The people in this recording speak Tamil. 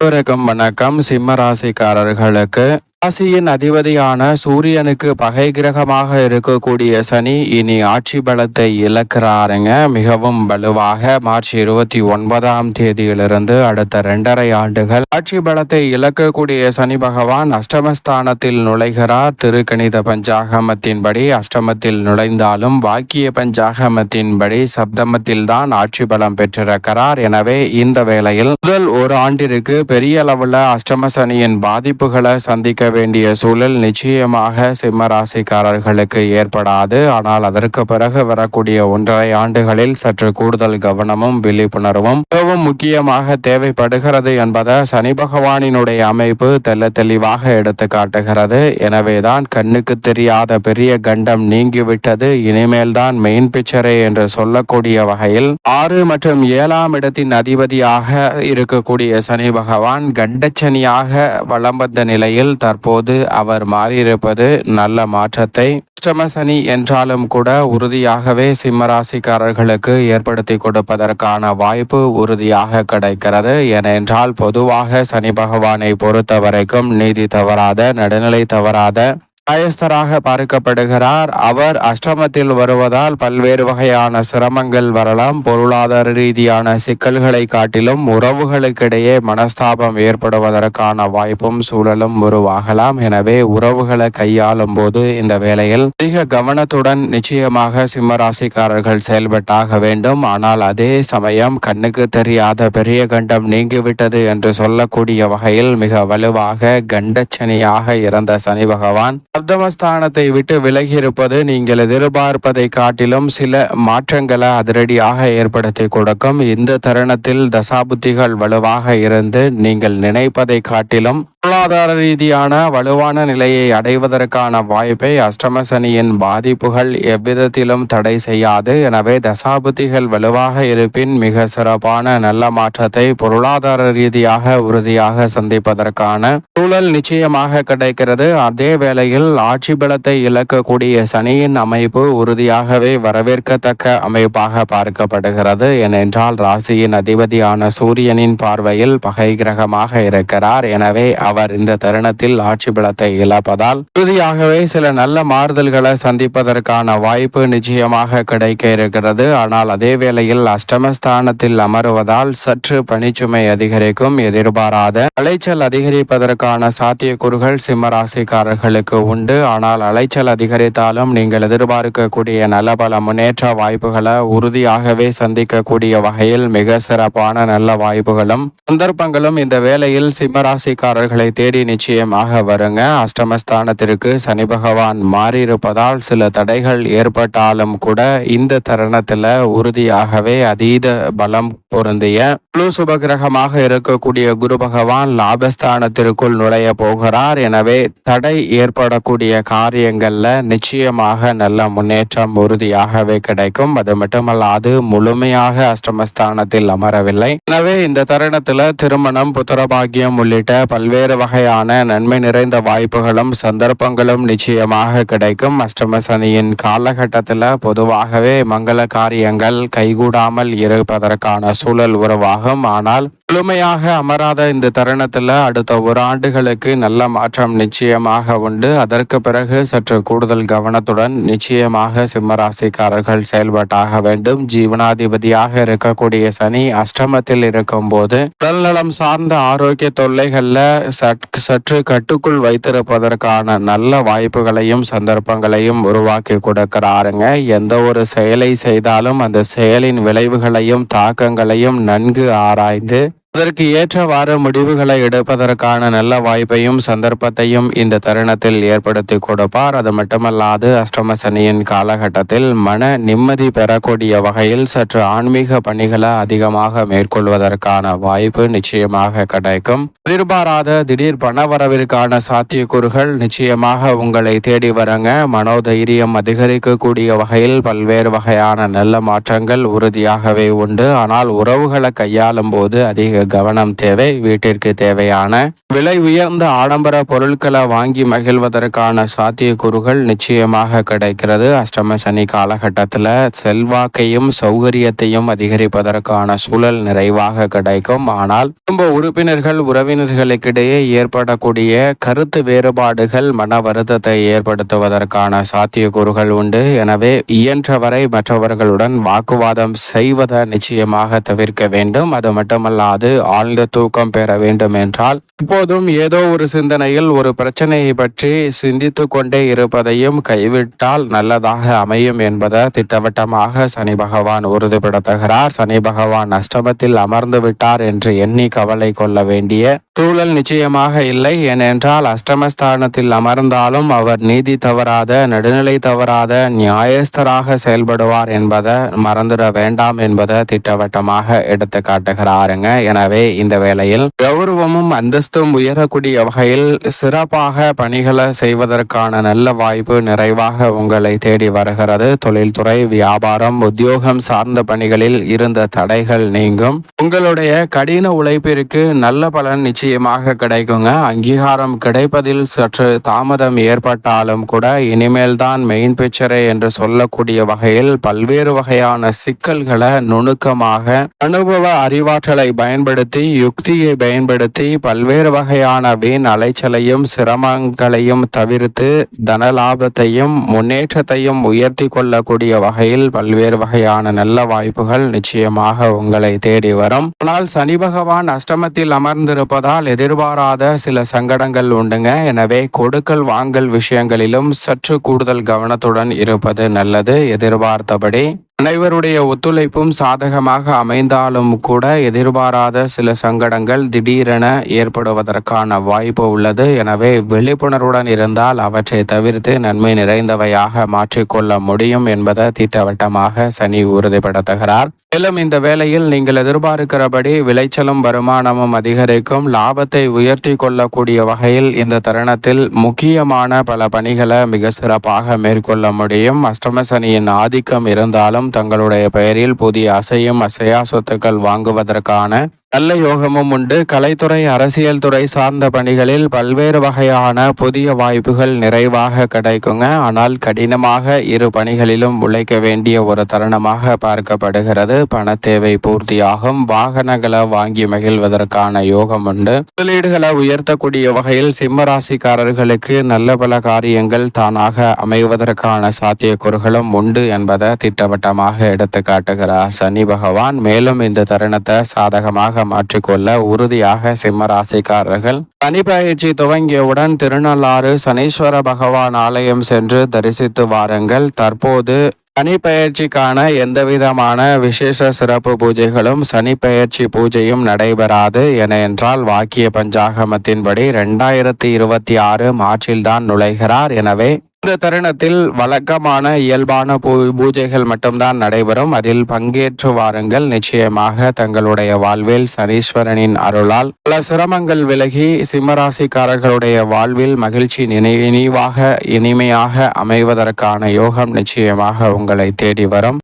அனைவருக்கும் வணக்கம். சிம்ம ராசிக்காரர்களுக்கு ராசியின் அதிபதியான சூரியனுக்கு பகை கிரகமாக இருக்கக்கூடிய சனி இனி ஆட்சி பலத்தை இழக்கிறாருங்க. மிகவும் வலுவாக மார்ச் இருபத்தி ஒன்பதாம் தேதியிலிருந்து அடுத்த இரண்டரை ஆண்டுகள் ஆட்சி பலத்தை இழக்கக்கூடிய சனி பகவான் அஷ்டமஸ்தானத்தில் நுழைகிறார். திருக்கணித பஞ்சாகமத்தின்படி அஷ்டமத்தில் நுழைந்தாலும் வாக்கிய பஞ்சாகமத்தின்படி சப்தமத்தில் தான் ஆட்சி பலம் பெற்றிருக்கிறார். எனவே இந்த வேளையில் முதல் ஒரு ஆண்டிற்கு பெரிய அளவுல அஷ்டம சனியின் பாதிப்புகளை சந்திக்க வேண்டிய சூழல் நிச்சயமாக சிம்ம ராசிக்காரர்களுக்கு ஏற்படாது. ஆனால் அதற்கு பிறகு வரக்கூடிய ஒன்றரை ஆண்டுகளில் சற்று கூடுதல் கவனமும் விழிப்புணர்வும் மிகவும் முக்கியமாக தேவைப்படுகிறது என்பதை சனி பகவானினுடைய அமைப்பு தெல்ல தெளிவாக எடுத்து காட்டுகிறது. எனவேதான் கண்ணுக்கு தெரியாத பெரிய கண்டம் நீங்கிவிட்டது. இனிமேல் தான் மெயின் பிக்சரே என்று சொல்லக்கூடிய வகையில் ஆறு மற்றும் ஏழாம் இடத்தின் அதிபதியாக இருக்கக்கூடிய சனி பகவான் கண்டச்சனியாக வலம் வந்த நிலையில் தற்போது அவர் மாறியிருப்பது நல்ல மாற்றத்தை அஷ்டம சனி என்றாலும் கூட உறுதியாகவே சிம்மராசிக்காரர்களுக்கு ஏற்படுத்தி கொடுப்பதற்கான வாய்ப்பு உறுதியாக கிடைக்கிறது. ஏனென்றால் பொதுவாக சனி பகவானை பொறுத்த வரைக்கும் நீதி தவறாத நடுநிலை தவறாத ஆயஸ்தராக பார்க்கப்படுகிறார். அவர் அஷ்டமத்தில் வருவதால் பல்வேறு வகையான சிரமங்கள் வரலாம். பொருளாதார ரீதியான சிக்கல்களை காட்டிலும் உறவுகளுக்கிடையே மனஸ்தாபம் ஏற்படுவதற்கான வாய்ப்பும் சூழலும் உருவாகலாம். எனவே உறவுகளை கையாளும் போது இந்த வேளையில் அதிக கவனத்துடன் நிச்சயமாக சிம்மராசிக்காரர்கள் செயல்பட்டாக வேண்டும். ஆனால் அதே சமயம் கண்ணுக்கு தெரியாத பெரிய கண்டம் நீங்கிவிட்டது என்று சொல்லக்கூடிய வகையில் மிக வலுவாக கண்டச்சனியாக இறந்த சனி பகவான் சப்தமஸ்தானத்தை விட்டு விலகி இருப்பது நீங்கள் எதிர்பார்ப்பதை காட்டிலும் சில மாற்றங்களை அதிரடியாக ஏற்படுத்தி கொடுக்கும். இந்த தருணத்தில் தசாபுத்திகள் வலுவாக இருந்து நீங்கள் நினைப்பதை காட்டிலும் பொருளாதார ரீதியான வலுவான நிலையை அடைவதற்கான வாய்ப்பை அஷ்டம சனியின் பாதிப்புகள் எவ்விதத்திலும் தடை செய்யாது. எனவே தசாபுத்திகள் வலுவாக இருப்பின் மிக சிறப்பான நல்ல மாற்றத்தை பொருளாதார ரீதியாக உறுதியாக சந்திப்பதற்கான சூழல் நிச்சயமாக கிடைக்கிறது. அதே வேளையில் ஆட்சி பலத்தை இழக்கக்கூடிய சனியின் அமைப்பு உறுதியாகவே வரவேற்கத்தக்க அமைப்பாக பார்க்கப்படுகிறது. ஏனென்றால் ராசியின் அதிபதியான சூரியனின் பார்வையில் பகை கிரகமாக இருக்கிறார். எனவே அவர் இந்த தருணத்தில் ஆட்சி பலத்தை இழப்பதால் உறுதியாகவே சில நல்ல மாறுதல்களை சந்திப்பதற்கான வாய்ப்பு நிச்சயமாக கிடைக்க இருக்கிறது. ஆனால் அதே வேளையில் அஷ்டமஸ்தானத்தில் அமருவதால் சற்று பணிச்சுமை அதிகரிக்கும் எதிர்பாராத அலைச்சல் அதிகரிப்பதற்கான சாத்தியக்கூறுகள் சிம்மராசிக்காரர்களுக்கு உண்டு. ஆனால் அலைச்சல் அதிகரித்தாலும் நீங்கள் எதிர்பார்க்கக்கூடிய நல்ல பல முன்னேற்ற வாய்ப்புகளை உறுதியாகவே சந்திக்கக்கூடிய வகையில் மிக சிறப்பான நல்ல வாய்ப்புகளும் சந்தர்ப்பங்களும் இந்த வேளையில் சிம்மராசிக்காரர்கள் தேடி நிச்சயமாக வருங்க. அஷ்டமஸ்தானத்திற்கு சனி பகவான் மாறியிருப்பதால் சில தடைகள் ஏற்பட்டாலும் கூட இந்த தருணத்துல உறுதியாகவே அதீத பலம் பொருந்திய குழு சுபகிரகமாக இருக்கக்கூடிய குரு பகவான் லாபஸ்தானத்திற்குள் நுழைய போகிறார். எனவே தடை ஏற்படக்கூடிய காரியங்கள்ல நிச்சயமாக நல்ல முன்னேற்றம் உறுதியாகவே கிடைக்கும். அது மட்டுமல்லாது முழுமையாக அஷ்டமஸ்தானத்தில் அமரவில்லை. எனவே இந்த தருணத்துல திருமணம் புத்திரபாகியம் உள்ளிட்ட பல்வேறு வகையான நன்மை நிறைந்த வாய்ப்புகளும் சந்தர்ப்பங்களும் நிச்சயமாக கிடைக்கும். அஷ்டம சனியின் காலகட்டத்தில் பொதுவாகவே மங்கள காரியங்கள் கைகூடாமல் இருப்பதற்கான சூழல் உருவாகும். ஆனால் முழுமையாக அமராத இந்த தருணத்தில் அடுத்த ஒரு ஆண்டுகளுக்கு நல்ல மாற்றம் நிச்சயமாக உண்டு. அதற்கு பிறகு சற்று கூடுதல் கவனத்துடன் நிச்சயமாக சிம்மராசிக்காரர்கள் செயல்பட்டாக வேண்டும். ஜீவனாதிபதியாக இருக்கக்கூடிய சனி அஷ்டமத்தில் இருக்கும் போது உடல்நலம் சார்ந்த ஆரோக்கிய தொல்லைகளில் சற்று கட்டுக்குள் வைத்திருப்பதற்கான நல்ல வாய்ப்புகளையும் சந்தர்ப்பங்களையும் உருவாக்கி கொடுக்கிறாருங்க. எந்த ஒரு செயலை செய்தாலும் அந்த செயலின் விளைவுகளையும் தாக்கங்களையும் நன்கு ஆராய்ந்து அதற்கு ஏற்றவாறு முடிவுகளை எடுப்பதற்கான நல்ல வாய்ப்பையும் சந்தர்ப்பத்தையும் இந்த தருணத்தில் ஏற்படுத்தி கொடுப்பார். அது மட்டுமல்லாது அஷ்டம சனியின் காலகட்டத்தில் மன நிம்மதி பெறக்கூடிய வகையில் சற்று ஆன்மீக பணிகளை அதிகமாக மேற்கொள்வதற்கான வாய்ப்பு நிச்சயமாக கிடைக்கும். எதிர்பாராத திடீர் பணவரவிற்கான சாத்தியக்கூறுகள் நிச்சயமாக உங்களை தேடி வரங்க. மனோதைரியம் அதிகரிக்கக்கூடிய வகையில் பல்வேறு வகையான நல்ல மாற்றங்கள் உறுதியாகவே உண்டு. ஆனால் உறவுகளை கையாளும் போது அதிக அதிக கவனம் தேவை வீட்டிற்கு தேவையான விலை உயர்ந்த ஆடம்பர பொருட்களை வாங்கி மகிழ்வதற்கான சாத்தியக்கூறுகள் நிச்சயமாக கிடைக்கிறது. அஷ்டம சனி காலகட்டத்தில் செல்வாக்கையும் சௌகரியத்தையும் அதிகரிப்பதற்கான சூழல் நிறைவாக கிடைக்கும். ஆனால் குடும்ப உறுப்பினர்கள் உறவினர்களுக்கிடையே ஏற்படக்கூடிய கருத்து வேறுபாடுகள் மன வருத்தத்தை ஏற்படுத்துவதற்கான சாத்தியக்கூறுகள் உண்டு. எனவே இயன்றவரை மற்றவர்களுடன் வாக்குவாதம் செய்வதை நிச்சயமாக தவிர்க்க வேண்டும். அது மட்டுமல்லாது ஆழ்ந்த தூக்கம் பெற வேண்டும் என்றால் இப்போதும் ஏதோ ஒரு சிந்தனையில் ஒரு பிரச்சனையை பற்றி சிந்தித்து கொண்டே இருப்பதையும் கைவிட்டால் நல்லதாக அமையும் என்பதை திட்டவட்டமாக சனி பகவான் உறுதிப்படுத்துகிறார். சனி பகவான் அஷ்டமத்தில் அமர்ந்து விட்டார் என்று எண்ணி கவலை கொள்ள வேண்டிய சூழல் நிச்சயமாக இல்லை. ஏனென்றால் அஷ்டமஸ்தானத்தில் அமர்ந்தாலும் அவர் நீதி தவறாத நடுநிலை தவறாத நியாயஸ்தராக செயல்படுவார் என்பதை மறந்துட வேண்டாம் என்பதை திட்டவட்டமாக எடுத்து காட்டுகிறாருங்க. என எனவே இந்த வேளையில் கௌரவமும் அந்தஸ்தும் உயரக்கூடிய வகையில் சிறப்பாக பணிகளை செய்வதற்கான நல்ல வாய்ப்பு நிறைவாக உங்களை தேடி வருகிறது. தொழில்துறை வியாபாரம் உத்தியோகம் சார்ந்த பணிகளில் இருந்த தடைகள் நீங்கும். உங்களுடைய கடின உழைப்பிற்கு நல்ல பலன் நிச்சயமாக கிடைக்குங்க. அங்கீகாரம் கிடைப்பதில் சற்று தாமதம் ஏற்பட்டாலும் கூட இனிமேல் தான் மெயின் பிக்சரே என்று சொல்லக்கூடிய வகையில் பல்வேறு வகையான சிக்கல்களை நுணுக்கமாக அனுபவ அறிவாற்றலை பயன்படுத்தி யுக்தியை பயன்படுத்தி பல்வேறு வகையான வீண் அலைச்சலையும் சிரமங்களையும் தவிர்த்து தன லாபத்தையும் முன்னேற்றத்தையும் உயர்த்தி கொள்ளக்கூடிய வகையில் பல்வேறு வகையான நல்ல வாய்ப்புகள் நிச்சயமாக உங்களை தேடி வரும். ஆனால் சனி பகவான் அஷ்டமத்தில் அமர்ந்திருப்பதால் எதிர்பாராத சில சங்கடங்கள் உண்டுங்க. எனவே கொடுக்கல் வாங்கல் விஷயங்களிலும் சற்று கூடுதல் கவனத்துடன் இருப்பது நல்லது எதிர்பார்த்தபடி. அனைவருடைய ஒத்துழைப்பும் சாதகமாக அமைந்தாலும் கூட எதிர்பாராத சில சங்கடங்கள் திடீரென ஏற்படுவதற்கான வாய்ப்பு உள்ளது. எனவே விழிப்புணர்வுடன் இருந்தால் அவற்றை தவிர்த்து நன்மை நிறைந்தவையாக மாற்றிக்கொள்ள முடியும் என்பதை திட்டவட்டமாக சனி உறுதிப்படுத்துகிறார். மேலும் இந்த வேளையில் நீங்கள் எதிர்பார்க்கிறபடி விளைச்சலும் வருமானமும் அதிகரிக்கும். லாபத்தை உயர்த்தி கொள்ளக்கூடிய வகையில் இந்த தருணத்தில் முக்கியமான பல பணிகளை மிக சிறப்பாக மேற்கொள்ள முடியும். அஷ்டம சனியின் ஆதிக்கம் இருந்தாலும் தங்களுடைய பெயரில் புதிய அசையும் அசையா சொத்துக்கள் வாங்குவதற்கான நல்ல யோகமும் உண்டு. கலைத்துறை அரசியல் துறை சார்ந்த பணிகளில் பல்வேறு வகையான புதிய வாய்ப்புகள் நிறைவாக கிடைக்குங்க. ஆனால் கடினமாக இரு பணிகளிலும் உழைக்க வேண்டிய ஒரு தருணமாக பார்க்கப்படுகிறது. பண தேவை பூர்த்தியாகும். வாகனங்களை வாங்கி மகிழ்வதற்கான யோகம் உண்டு. முதலீடுகளை உயர்த்தக்கூடிய வகையில் சிம்ம ராசிக்காரர்களுக்கு நல்ல பல காரியங்கள் தானாக அமைவதற்கான சாத்தியக்கூறுகளும் உண்டு என்பதை திட்டவட்டமாக எடுத்து காட்டுகிறார் சனி பகவான். மேலும் இந்த தருணத்தை சாதகமாக மாற்றிக்கொள்ள உறுதியாக சிம்ம ராசிக்காரர்கள் பனி பயிற்சி துவங்கியவுடன் திருநள்ளாறு சனீஸ்வர பகவான் ஆலயம் சென்று தரிசித்து வாருங்கள். தற்போது சனி பயிற்சிக்கான எந்தவிதமான விசேஷ சிறப்பு பூஜைகளும் சனி பயிற்சி பூஜையும் நடைபெறாது என என்றால் வாக்கிய பஞ்சாகமத்தின்படி ரெண்டாயிரத்தி இருபத்தி ஆறு மார்ச்சில்தான் நுழைகிறார். எனவே இந்த தருணத்தில் வழக்கமான இயல்பான பூ பூஜைகள் மட்டும்தான் நடைபெறும். அதில் பங்கேற்று வாருங்கள். நிச்சயமாக தங்களுடைய வாழ்வில் சனீஸ்வரனின் அருளால் பல சிரமங்கள் விலகி சிம்மராசிக்காரர்களுடைய வாழ்வில் மகிழ்ச்சி நினை இனிவாக இனிமையாக அமைவதற்கான யோகம் நிச்சயமாக உங்களை தேடி வரும்.